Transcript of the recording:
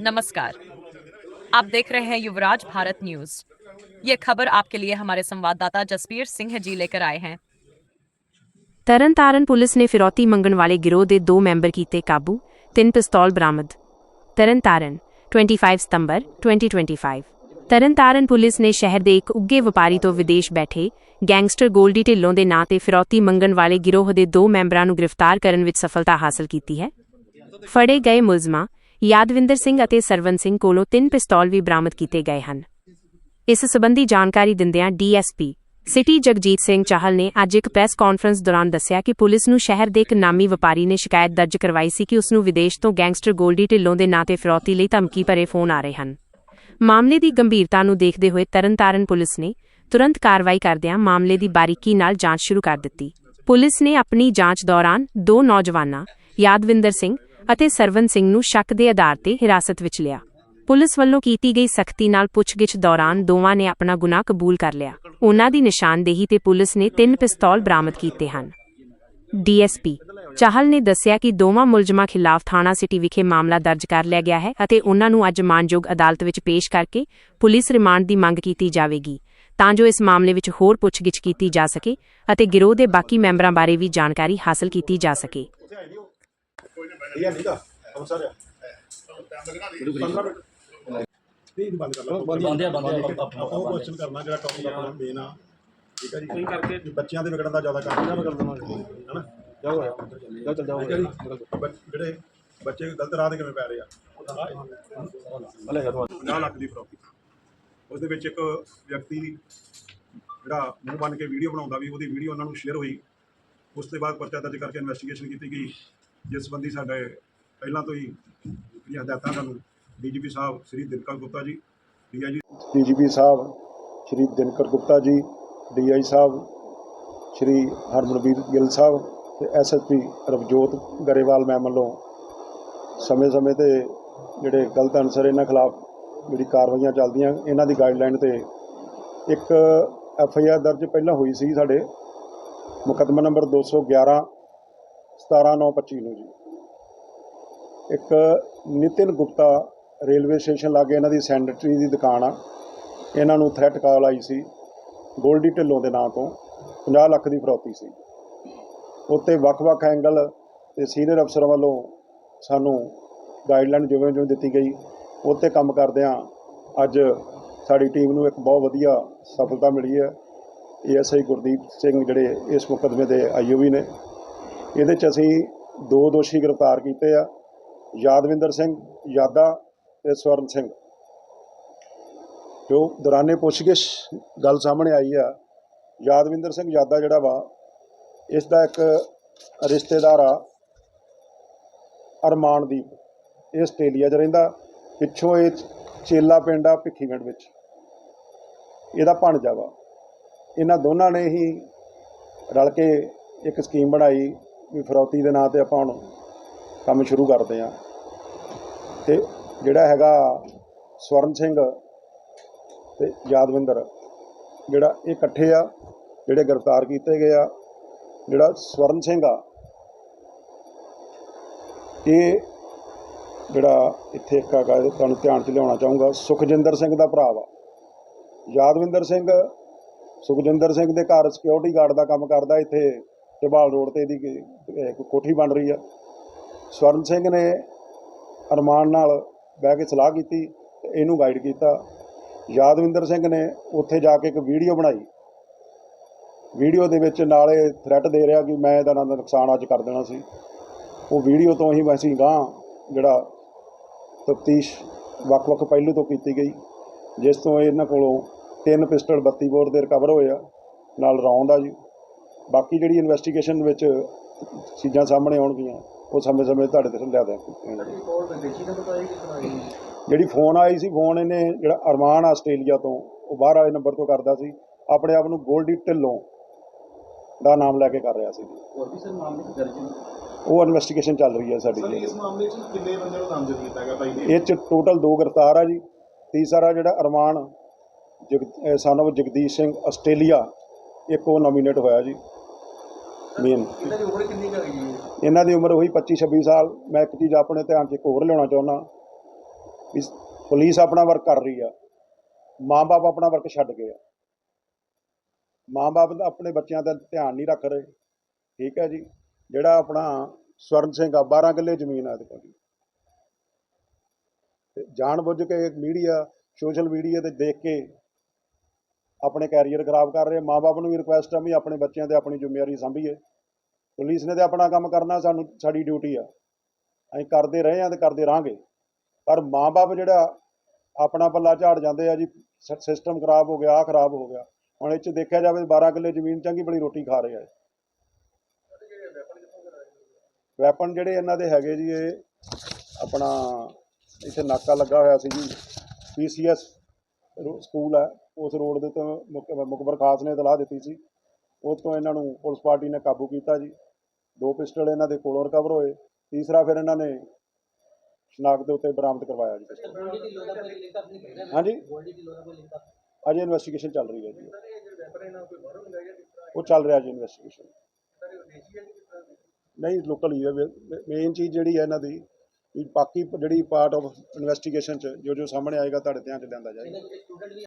नमस्कार आप देख रहे हैं युवराज भारत न्यूज ये खबर आपके लिए हमारे संवाददाता जसबीर सिंह जी लेकर आए हैं ਤਰਨਤਾਰਨ ਪੁਲਿਸ ਨੇ ਫਿਰੌਤੀ ਮੰਗਣ ਵਾਲੇ ਗਿਰੋਹ ਦੇ ਦੋ ਮੈਂਬਰ ਕੀਤੇ ਕਾਬੂ ਤਿੰਨ ਪਿਸਤੌਲ ਬਰਾਮਦ ਤਰਨਤਾਰਨ 25 ਸਤੰਬਰ 2025 ਤਰਨਤਾਰਨ ਪੁਲਿਸ ਨੇ ਸ਼ਹਿਰ ਦੇ ਇੱਕ ਉੱਗੇ ਵਪਾਰੀ ਤੋਂ ਵਿਦੇਸ਼ ਬੈਠੇ ਗੈਂਗਸਟਰ ਗੋਲਡੀ ਢਿੱਲੋਂ ਦੇ ਨਾਂ ਤੇ ਫਿਰੌਤੀ ਮੰਗਣ ਵਾਲੇ ਗਿਰੋਹ ਦੇ ਦੋ ਮੈਂਬਰਾਂ ਨੂੰ ਗ੍ਰਿਫਤਾਰ ਕਰਨ ਵਿੱਚ ਸਫਲਤਾ ਹਾਸਲ ਕੀਤੀ ਹੈ ਫੜੇ ਗਏ ਮੁਲਜ਼ਮਾਂ ਯਾਦਵਿੰਦਰ ਸਿੰਘ ਅਤੇ ਸਰਵਨ ਸਿੰਘ ਕੋਲੋਂ ਤਿੰਨ ਪਿਸਤੌਲ ਵੀ ਬਰਾਮਦ ਕੀਤੇ ਗਏ ਹਨ। ਇਸ ਸੰਬੰਧੀ ਜਾਣਕਾਰੀ ਦਿੰਦਿਆਂ ਡੀਐਸਪੀ ਸਿਟੀ ਜਗਜੀਤ ਸਿੰਘ ਚਾਹਲ ਨੇ ਅੱਜ ਇੱਕ ਪ੍ਰੈਸ ਕਾਨਫਰੰਸ ਦੌਰਾਨ ਦੱਸਿਆ ਕਿ ਪੁਲਿਸ ਨੂੰ ਸ਼ਹਿਰ ਦੇ ਇੱਕ ਨਾਮੀ ਵਪਾਰੀ ਨੇ ਸ਼ਿਕਾਇਤ ਦਰਜ ਕਰਵਾਈ ਸੀ ਕਿ ਉਸ ਨੂੰ ਵਿਦੇਸ਼ ਤੋਂ ਗੈਂਗਸਟਰ ਗੋਲਡੀ ਢਿੱਲੋਂ ਦੇ ਨਾਂ ਤੇ ਫਿਰੌਤੀ ਲਈ ਧਮਕੀ ਭਰੇ ਫੋਨ ਆ ਰਹੇ ਹਨ। ਮਾਮਲੇ ਦੀ ਗੰਭੀਰਤਾ ਨੂੰ ਦੇਖਦੇ ਹੋਏ ਤਰਨਤਾਰਨ ਪੁਲਿਸ ਨੇ ਤੁਰੰਤ ਕਾਰਵਾਈ ਕਰਦਿਆਂ ਮਾਮਲੇ ਦੀ ਬਾਰੀਕੀ ਨਾਲ ਜਾਂਚ ਸ਼ੁਰੂ ਕਰ ਦਿੱਤੀ। ਪੁਲਿਸ ਨੇ ਆਪਣੀ ਜਾਂਚ ਦੌਰਾਨ ਦੋ ਨੌਜਵਾਨਾਂ, ਯਾਦਵਿੰਦਰ ਸਿੰਘ ਅਤੇ ਸਰਵਨ ਸਿੰਘ ਨੂੰ ਸ਼ੱਕ ਦੇ ਆਧਾਰ ਤੇ ਹਿਰਾਸਤ ਵਿੱਚ ਲਿਆ। ਪੁਲਿਸ ਵੱਲੋਂ ਕੀਤੀ ਗਈ ਸਖਤੀ ਨਾਲ ਪੁੱਛਗਿੱਛ ਦੌਰਾਨ ਦੋਵਾਂ ਨੇ ਆਪਣਾ ਗੁਨਾਹ ਕਬੂਲ ਕਰ ਲਿਆ। ਉਨ੍ਹਾਂ ਦੀ ਨਿਸ਼ਾਨਦੇਹੀ ਤੇ ਪੁਲਿਸ ਨੇ ਤਿੰਨ ਪਿਸਤੌਲ ਬਰਾਮਦ ਕੀਤੇ ਹਨ। ਡੀਐਸਪੀ ਚਾਹਲ ਨੇ ਦੱਸਿਆ ਕਿ ਦੋਵਾਂ ਮੁਲਜ਼ਮਾਂ ਖਿਲਾਫ ਥਾਣਾ ਸਿਟੀ ਵਿਖੇ ਮਾਮਲਾ ਦਰਜ ਕਰ ਲਿਆ ਗਿਆ ਹੈ ਅਤੇ ਉਨ੍ਹਾਂ ਨੂੰ ਅੱਜ ਮਾਨਯੋਗ ਅਦਾਲਤ ਵਿੱਚ ਪੇਸ਼ ਕਰਕੇ ਪੁਲਿਸ ਰਿਮਾਂਡ ਦੀ ਮੰਗ ਕੀਤੀ ਜਾਵੇਗੀ, ਤਾਂ ਜੋ ਇਸ ਮਾਮਲੇ ਵਿੱਚ ਹੋਰ ਪੁੱਛਗਿੱਛ ਕੀਤੀ ਜਾ ਸਕੇ ਅਤੇ ਗਿਰੋਹ ਦੇ ਬਾਕੀ ਮੈਂਬਰਾਂ ਬਾਰੇ ਵੀ ਜਾਣਕਾਰੀ ਹਾਸਲ ਕੀਤੀ ਜਾ ਸਕੇ। ਠੀਕ ਹੈ ਠੀਕ ਆ? ਅੰਮ੍ਰਿਤਸਰ ਆ। 15 ਮਿੰਟ। ਨਹੀਂ ਬੰਦ ਕਰ ਲਓ ਬੰਦ ਆ, ਬੰਦ ਆ, ਉਹ ਆਪਣਾ- ਆਪਣਾ ਕੁਐਸਚਨ ਕਰਨਾ ਜਿਹੜਾ ਟੌਪਿਕ ਆਪਣਾ ਮੇਨ ਆ। ਠੀਕ ਹੈ ਜੀ? ਕੋਈ ਕਰਕੇ ਬੱਚਿਆਂ ਦੇ ਵਿਗੜਨ ਦਾ ਜ਼ਿਆਦਾ ਕੰਮ ਨਾ ਕਰ ਦੇਵਾਂਗੇ ਹੈਨਾ? ਜਾਓ ਜਾਓ ਚੱਲ ਜਾਓ। ਜਿਹੜੇ ਬੱਚੇ ਗਲਤ ਰਾਹ ਤੇ ਕਿਵੇਂ ਪੈ ਰਹੇ ਆ? ਹਲੇ 50 ਲੱਖ ਦੀ ਪ੍ਰਾਪਰਟੀ ਉਸ ਦੇ ਵਿੱਚ ਇੱਕ ਵਿਅਕਤੀ ਜਿਹੜਾ ਮੂੰਹ ਬੰਨ ਕੇ ਵੀਡੀਓ ਬਣਾਉਂਦਾ ਵੀ ਉਹਦੀ ਵੀਡੀਓ ਉਹਨਾਂ ਨੂੰ ਸ਼ੇਅਰ ਹੋਈ। ਉਸ ਤੋਂ ਬਾਅਦ ਪਰਚਾ ਦਰਜ ਕਰਕੇ ਇਨਵੈਸਟੀਗੇਸ਼ਨ ਕੀਤੀ ਗਈ। ਜਿਸ ਸੰਬੰਧੀ ਸਾਡੇ ਪਹਿਲਾਂ ਤੋਂ ਹੀ ਜਿਹੜੀਆਂ ਹਦਾਇਤਾਂ ਸਾਨੂੰ ਡੀਜੀਪੀ ਸਾਹਿਬ ਸ੍ਰੀ ਦਿਨਕਰ ਗੁਪਤਾ ਜੀ, ਡੀਆਈਜੀ ਡੀਜੀਪੀ ਸਾਹਿਬ ਸ੍ਰੀ ਦਿਨਕਰ ਗੁਪਤਾ ਜੀ, ਡੀਆਈ ਸਾਹਿਬ ਸ੍ਰੀ ਹਰਮਨਵੀਰ ਗਿੱਲ ਸਾਹਿਬ ਤੇ ਐਸਐਸਪੀ ਰਵਜੋਤ ਗਰੇਵਾਲ ਮੈਮ ਵੱਲੋਂ ਸਮੇਂ-ਸਮੇਂ ਤੇ ਜਿਹੜੇ ਗਲਤ ਅਨਸਰ ਇਹਨਾਂ ਖਿਲਾਫ ਜਿਹੜੀ ਕਾਰਵਾਈਆਂ ਚੱਲਦੀਆਂ, ਇਹਨਾਂ ਦੀ ਗਾਈਡਲਾਈਨ ਤੇ ਇੱਕ ਐਫ ਆਈ ਆਰ ਦਰਜ ਪਹਿਲਾਂ ਹੋਈ ਸੀ ਸਾਡੇ ਮੁਕੱਦਮਾ ਨੰਬਰ 211 17925 ਨੂੰ ਜੀ। ਇੱਕ ਨਿਤਿਨ ਗੁਪਤਾ ਰੇਲਵੇ ਸਟੇਸ਼ਨ ਲਾਗੇ ਇਹਨਾਂ ਦੀ ਸੈਨੇਟਰੀ ਦੀ ਦੁਕਾਨ ਆ। ਇਹਨਾਂ ਨੂੰ ਥ੍ਰੈਟ ਕਾਲ ਆਈ ਸੀ ਗੋਲਡੀ ਢਿੱਲੋਂ ਦੇ ਨਾਂ ਤੋਂ 50 ਲੱਖ ਦੀ ਫਰੌਤੀ ਸੀ। ਉੱਤੇ ਵੱਖ-ਵੱਖ ਐਂਗਲ ਤੇ ਸੀਨੀਅਰ ਅਫਸਰਾਂ ਵੱਲੋਂ ਸਾਨੂੰ ਗਾਈਡਲਾਈਨ ਜਿਵੇਂ ਜਿਵੇਂ ਦਿੱਤੀ ਗਈ, ਉੱਤੇ ਕੰਮ ਕਰਦਿਆਂ ਅੱਜ ਸਾਡੀ ਟੀਮ ਨੂੰ ਇੱਕ ਬਹੁਤ ਵਧੀਆ ਸਫਲਤਾ ਮਿਲੀ ਹੈ। ਏਐਸਆਈ ਗੁਰਦੀਪ ਸਿੰਘ ਜਿਹੜੇ ਇਸ ਮੁਕੱਦਮੇ ਦੇ ਆਈਓਵੀ ਨੇ। ਇਹਦੇ 'ਚ ਅਸੀਂ ਦੋ ਦੋਸ਼ੀ ਗ੍ਰਿਫਤਾਰ ਕੀਤੇ ਆ, ਯਾਦਵਿੰਦਰ ਸਿੰਘ ਯਾਦਾ ਤੇ ਸਵਰਨ ਸਿੰਘ। ਜੋ ਦੌਰਾਨੇ ਪੁੱਛਗਿੱਛ ਗੱਲ ਸਾਹਮਣੇ ਆਈ ਆ, ਯਾਦਵਿੰਦਰ ਸਿੰਘ ਯਾਦਾ ਜਿਹੜਾ ਵਾ, ਇਸ ਦਾ ਇੱਕ ਰਿਸ਼ਤੇਦਾਰ ਆ, ਅਰਮਾਨਦੀਪ। ਇਹ ਆਸਟ੍ਰੇਲੀਆ 'ਚ ਰਹਿੰਦਾ, ਪਿੱਛੋਂ ਇਹ ਚੇਲਾ ਪਿੰਡ ਆ ਭਿੱਖੀਗੜ੍ਹ ਵਿੱਚ। ਇਹਦਾ ਭਾਣਜਾ ਵਾ। ਇਹਨਾਂ ਦੋਨਾਂ ਨੇ ਹੀ ਰਲ ਕੇ ਇੱਕ ਸਕੀਮ ਬਣਾਈ ਵੀ ਫਰੌਤੀ ਦੇ ਨਾਂ ਤੇ ਆਪਾਂ ਹੁਣ ਕੰਮ ਸ਼ੁਰੂ ਕਰਦੇ ਆ ਤੇ ਜਿਹੜਾ ਹੈਗਾ ਸਵਰਨ ਸਿੰਘ ਤੇ ਯਾਦਵਿੰਦਰ, ਜਿਹੜਾ ਇਹ ਇਕੱਠੇ ਆ, ਜਿਹੜੇ ਗ੍ਰਿਫਤਾਰ ਕੀਤੇ ਗਏ ਆ, ਜਿਹੜਾ ਸਵਰਨ ਸਿੰਘ ਆ, ਇਹ ਜਿਹੜਾ ਇੱਥੇ ਇੱਕ ਹੈਗਾ ਤੁਹਾਨੂੰ ਧਿਆਨ 'ਚ ਲਿਆਉਣਾ ਚਾਹੂੰਗਾ, ਸੁਖਜਿੰਦਰ ਸਿੰਘ ਦਾ ਭਰਾ ਵਾ। ਯਾਦਵਿੰਦਰ ਸਿੰਘ ਸੁਖਜਿੰਦਰ ਸਿੰਘ ਦੇ ਘਰ ਸਿਕਿਉਰਿਟੀ ਗਾਰਡ ਦਾ ਕੰਮ ਕਰਦਾ ਇੱਥੇ। ਟਿਬਾਲ ਰੋਡ ਤੇ ਇਹਦੀ ਕੋਠੀ ਬਣ ਰਹੀ ਆ। ਸਵਰਨ ਸਿੰਘ ਨੇ ਅਰਮਾਨ ਨਾਲ ਬਹਿ ਕੇ ਸਲਾਹ ਕੀਤੀ ਤੇ ਇਹਨੂੰ ਗਾਈਡ ਕੀਤਾ। ਯਾਦਵਿੰਦਰ ਸਿੰਘ ਨੇ ਉੱਥੇ ਜਾ ਕੇ ਇੱਕ ਵੀਡੀਓ ਬਣਾਈ। ਵੀਡੀਓ ਦੇ ਵਿੱਚ ਨਾਲੇ ਥ੍ਰੈਟ ਦੇ ਰਿਹਾ ਕਿ ਮੈਂ ਇਹਦਾ ਨਾਲ ਨੁਕਸਾਨ ਅੱਜ ਕਰ ਦੇਣਾ ਸੀ। ਉਹ ਵੀਡੀਓ ਤੋਂ ਹੀ ਅਸੀਂ ਗਾਂ ਜਿਹੜਾ ਤਫਤੀਸ਼ ਵੱਖ-ਵੱਖ ਪਹਿਲੂ ਤੋਂ ਕੀਤੀ ਗਈ, ਜਿਸ ਤੋਂ ਇਹਨਾਂ ਕੋਲੋਂ ਤਿੰਨ ਪਿਸਟਲ 32 ਬੋਰ ਦੇ ਰਿਕਵਰ ਹੋਏ ਆ। ਨਾਲ ਰੌਂਦ ਆ ਜੀ। ਬਾਕੀ ਜਿਹੜੀ ਇਨਵੈਸਟੀਗੇਸ਼ਨ ਵਿੱਚ ਚੀਜ਼ਾਂ ਸਾਹਮਣੇ ਆਉਣਗੀਆਂ ਉਹ ਸਮੇਂ-ਸਮੇਂ ਤੁਹਾਡੇ ਤੇ ਲਿਆ ਦਿਆਂਗੇ ਜਿਹੜੀ ਫੋਨ ਆਈ ਸੀ ਫੋਨ ਇਹਨੇ ਜਿਹੜਾ ਅਰਮਾਨ ਆਸਟ੍ਰੇਲੀਆ ਤੋਂ ਉਹ ਬਾਹਰ ਵਾਲੇ ਨੰਬਰ ਤੋਂ ਕਰਦਾ ਸੀ। ਆਪਣੇ ਆਪ ਨੂੰ ਗੋਲਡੀ ਢਿੱਲੋਂ ਦਾ ਨਾਮ ਲੈ ਕੇ ਕਰ ਰਿਹਾ ਸੀ। ਹੋਰ ਵੀ ਸਰ ਮਾਮਲੇ ਚ ਦਰਜ ਨੇ? ਉਹ ਇਨਵੈਸਟੀਗੇਸ਼ਨ ਚੱਲ ਰਹੀ ਹੈ ਸਾਡੀ ਜੀ ਇਸ ਮਾਮਲੇ 'ਚ ਕਿੰਨੇ ਬੰਦੇ ਨੂੰ ਨਾਮਜ਼ਦ ਕੀਤਾ ਗਿਆ ਭਾਈ ਇਹ ਚ ਟੋਟਲ ਦੋ ਗ੍ਰਿਫਤਾਰ ਆ ਜੀ। ਤੀਸਰਾ ਜਿਹੜਾ Armaan Jag son of Jagdish Singh Australia ਇੱਕ ਉਹ ਨੋਮੀਨੇਟ ਹੋਇਆ ਜੀ ਮੇਨ ਇਹਨਾਂ ਦੀ ਉਮਰ ਕਿੰਨੀ ਕੁ ਹੈਗੀ ਹੈ ਇਹਨਾਂ ਦੀ ਉਮਰ ਉਹੀ 25 26 ਸਾਲ। ਮੈਂ ਇੱਕ ਚੀਜ਼ ਆਪਣੇ ਧਿਆਨ 'ਚ ਇੱਕ ਹੋਰ ਲਿਆਉਣਾ ਚਾਹੁੰਦਾ। ਵੀ ਪੁਲਿਸ ਆਪਣਾ ਵਰਕ ਕਰ ਰਹੀ ਆ। ਮਾਂ-ਬਾਪ ਆਪਣਾ ਵਰਕ ਛੱਡ ਗਏ ਆ। ਮਾਂ-ਬਾਪ ਆਪਣੇ ਬੱਚਿਆਂ ਦਾ ਧਿਆਨ ਨਹੀਂ ਰੱਖ ਰਹੇ। ਠੀਕ ਹੈ ਜੀ। ਜਿਹੜਾ ਆਪਣਾ ਸਵਰਨ ਸਿੰਘ ਆ 12 ਕਿੱਲੇ ਜ਼ਮੀਨ ਆ ਇਹਦੇ ਕੋਲ ਜੀ। ਤੇ ਜਾਣ ਬੁੱਝ ਕੇ ਮੀਡੀਆ ਸੋਸ਼ਲ ਮੀਡੀਆ ਤੇ ਦੇਖ ਕੇ ਆਪਣੇ ਕੈਰੀਅਰ ਖਰਾਬ ਕਰ ਰਹੇ ਮਾਪੇ ਨੂੰ ਵੀ ਰਿਕੁਐਸਟ ਆ ਵੀ ਆਪਣੇ ਬੱਚਿਆਂ ਤੇ ਆਪਣੀ ਜ਼ਿੰਮੇਵਾਰੀ ਸੰਭੀਏ। ਪੁਲਿਸ ਨੇ ਤੇ ਆਪਣਾ ਕੰਮ ਕਰਨਾ, ਸਾਨੂੰ ਸਾਡੀ ਡਿਊਟੀ ਆ। ਅਸੀਂ ਕਰਦੇ ਰਹੇ ਆ ਤੇ ਕਰਦੇ ਰਾਂਗੇ ਪਰ ਮਾਪੇ ਜਿਹੜਾ ਆਪਣਾ ਪੱਲਾ ਝਾੜ ਜਾਂਦੇ ਆ ਜੀ ਸਿਸਟਮ ਖਰਾਬ ਹੋ ਗਿਆ ਆ ਖਰਾਬ ਹੋ ਗਿਆ। ਹੁਣ ਇਹ ਚ ਦੇਖਿਆ ਜਾਵੇ 12 ਕਿੱਲੇ ਜ਼ਮੀਨ ਚੰਗੀ ਬੜੀ ਰੋਟੀ ਖਾ ਰਹੇ ਆ ਵੈਪਨ ਜਿਹੜੇ ਇਹਨਾਂ ਦੇ ਹੈਗੇ ਜੀ, ਇਹ ਆਪਣਾ ਇੱਥੇ ਨਾਕਾ ਲੱਗਾ ਹੋਇਆ ਸੀ ਜੀ, ਪੀਸੀਐਸ ਸਕੂਲ ਹੈ। ਉਸ ਰੋਡ ਦੇ ਤੋਂ ਮੁਕ- ਮੁਖਬਰ ਖਾਸ ਨੇ ਇਤਲਾਹ ਦਿੱਤੀ ਸੀ। ਉਸ ਤੋਂ ਇਹਨਾਂ ਨੂੰ ਪੁਲਿਸ ਪਾਰਟੀ ਨੇ ਕਾਬੂ ਕੀਤਾ ਜੀ। ਦੋ ਪਿਸਟਲ ਇਹਨਾਂ ਦੇ ਕੋਲੋਂ ਰਿਕਵਰ ਹੋਏ। ਤੀਸਰਾ ਫਿਰ ਇਹਨਾਂ ਨੇ ਸ਼ਨਾਖਤ ਦੇ ਉੱਤੇ ਬਰਾਮਦ ਕਰਵਾਇਆ ਜੀ ਹਾਂਜੀ? ਅਜੇ ਇਨਵੈਸਟੀਗੇਸ਼ਨ ਚੱਲ ਰਹੀ ਹੈ ਜੀ। ਉਹ ਚੱਲ ਰਿਹਾ ਜੀ ਇਨਵੈਸਟੀਗੇਸ਼ਨ ਨਹੀਂ ਲੋਕਲ ਹੀ ਹੈ। ਮੇਨ ਚੀਜ਼ ਜਿਹੜੀ ਹੈ ਇਹਨਾਂ ਦੀ ਵੀ ਬਾਕੀ ਜਿਹੜੀ ਪਾਰਟ ਆਫ ਇਨਵੈਸਟੀਗੇਸ਼ਨ ਚ ਜੋ ਜੋ ਸਾਹਮਣੇ ਆਏਗਾ ਤੁਹਾਡੇ ਧਿਆਨ ਚ ਲਿਆਂਦਾ ਜਾਏਗਾ।